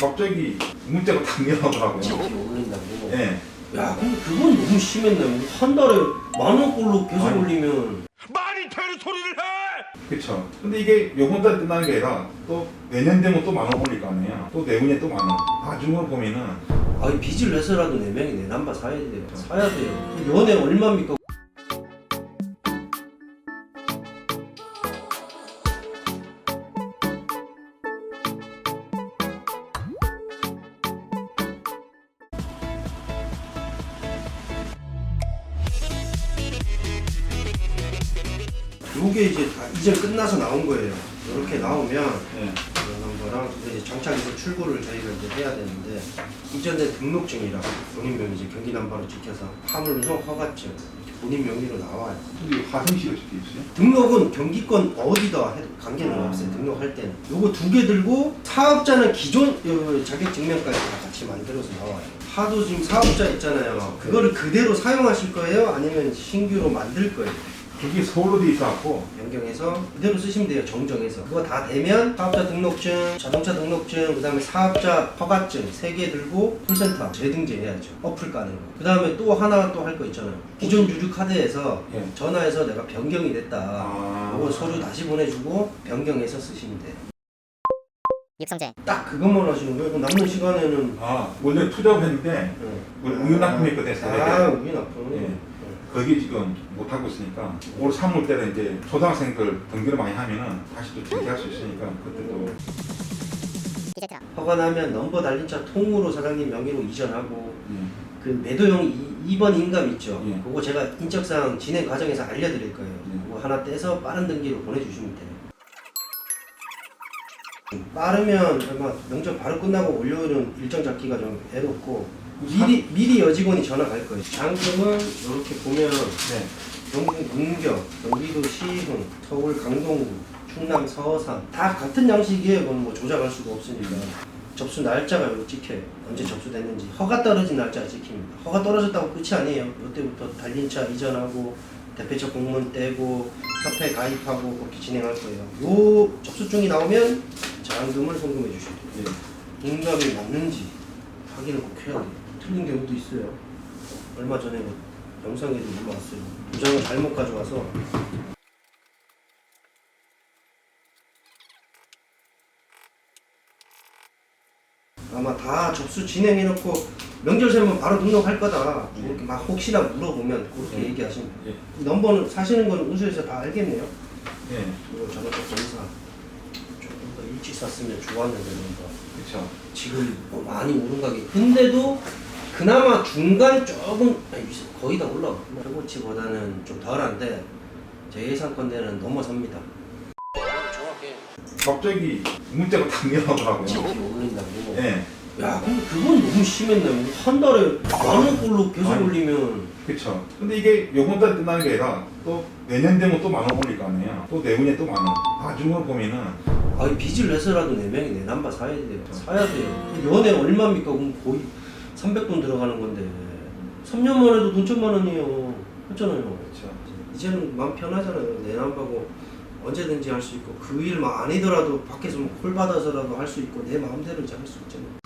갑자기 문자가. 이렇게 올린다고. 예. 야, 근데 그건 너무 심했네. 한 달에 만 원꼴로 계속 아니. 올리면 말이 되는 소리를 해! 그쵸. 근데 이게 요번 달에 끝나는 게 아니라 또 내년 되면 또 만원 올릴 거 아니에요. 또 내후년에 또만 원. 나중으로 보면은 아니 빚을 내서라도 네 명이 내 남바 사야 돼요. 사야 돼요. 연애 얼마입니까? 요게 이제 다 이전 끝나서 나온 거예요. 이렇게 나오면 예. 그런 거랑 이제 정착해서 출고를 저희가 이제 해야 되는데 이전에 등록증이랑 본인 명의 이제 경기 남바로 찍혀서 화물 운송 허가증 본인 명의로 나와요. 근데 화성시로 적혀 있어요. 등록은 경기권 어디다 해도 관계는 아. 없어요. 등록할 때는 요거 두 개 들고 사업자는 기존 요 자격 증명까지 다 같이 만들어서 나와요. 하도 지금 사업자 있잖아요. 그거를 그대로 사용하실 거예요? 아니면 신규로 만들 거예요? 그게 서울로 돼 있어갖고 변경해서 그대로 쓰시면 돼요 정정해서 그거 다 되면 사업자 등록증 자동차 등록증 그 다음에 사업자 허가증 세개 들고 콜센터 재등재 해야죠 어플 까는 거 그 다음에 또 하나 또 할 거 있잖아요 기존 유주 카드에서 예. 전화해서 내가 변경이 됐다 아. 그거 서류 다시 보내주고 변경해서 쓰시면 돼요 육성재 딱 그것만 하시는 거예요 그럼 남는 시간에는 아 원래 투자를 했는데 네. 우유 납품했거든요. 아 세대에. 우유 납품 예. 거기 지금 못 하고 있으니까 올 3월 때는 이제 초등학생들 등교를 많이 하면은 다시 또 재개할 수 있으니까 그때도 허가 나면 넘버 달린 차 통으로 사장님 명의로 이전하고 예. 그 매도용 2번 인감 있죠. 예. 그거 제가 인적사항 진행 과정에서 알려드릴 거예요. 예. 그거 하나 떼서 빠른 등기로 보내주시면 돼요. 빠르면 아마 명절 바로 끝나고 월요일은 일정 잡기가 좀 애롭고 미리 미리 여직원이 전화 갈 거예요. 장점은 이렇게 보면 네. 경북 문경, 경기도 시흥, 서울 강동구, 충남 서산 다 같은 양식이에요. 그건 뭐 조작할 수가 없으니까. 접수 날짜가 여기 찍혀요. 언제 접수됐는지. 허가 떨어진 날짜가 찍힙니다. 허가 떨어졌다고 끝이 아니에요. 이때부터 달린 차 이전하고 대표적 공문 떼고 협회 가입하고 그렇게 진행할 거예요. 요 접수증이 나오면 자금을 송금해 주셔야 돼요. 예. 인감이 맞는지 확인을 꼭 해야 돼요. 틀린 경우도 있어요. 얼마 전에 뭐 영상에도 올라왔어요. 도장을 잘못 가져와서 아마 다 접수 진행해놓고 명절 세면 바로 등록할 거다. 예. 이렇게 막 혹시나 물어보면 그렇게 예. 얘기하시면. 예. 넘버는 사시는 거는 운수에서 다 알겠네요. 예. 그리고 자동차 검사 조금 더 일찍 샀으면 좋았는데 넘버. 그렇죠. 지금 뭐 많이 오른 가격. 근데도 그나마 중간 조금 아니, 거의 다 올라. 최고치보다는 좀 덜한데 제 예상권대는 넘어섭니다. 정확해. 갑자기 문자가. 이렇게 올린다고. 예. 야, 근데 그건 너무 심했네. 한 달에 만 원꼴로 계속 아니. 올리면 그렇죠. 근데 이게 요번 달에 끝나는 게 아니라 또 내년 되면 또 만원 올릴 거 아니에요. 또 내후년에 또만 원. 나중으로 보면은 아니 빚을 내서라도 네 명이 내 남바 사야 돼요. 사야 돼요. 연애 얼마입니까? 그럼 거의 300돈 들어가는 건데 3년만 해도 돈 천만 원이에요. 했잖아요. 그렇죠. 이제는 마음 편하잖아요. 내 남바고 언제든지 할 수 있고 그일막 아니더라도 밖에서 뭐콜 받아서라도 할 수 있고 내 마음대로 이제 할 수 있잖아요.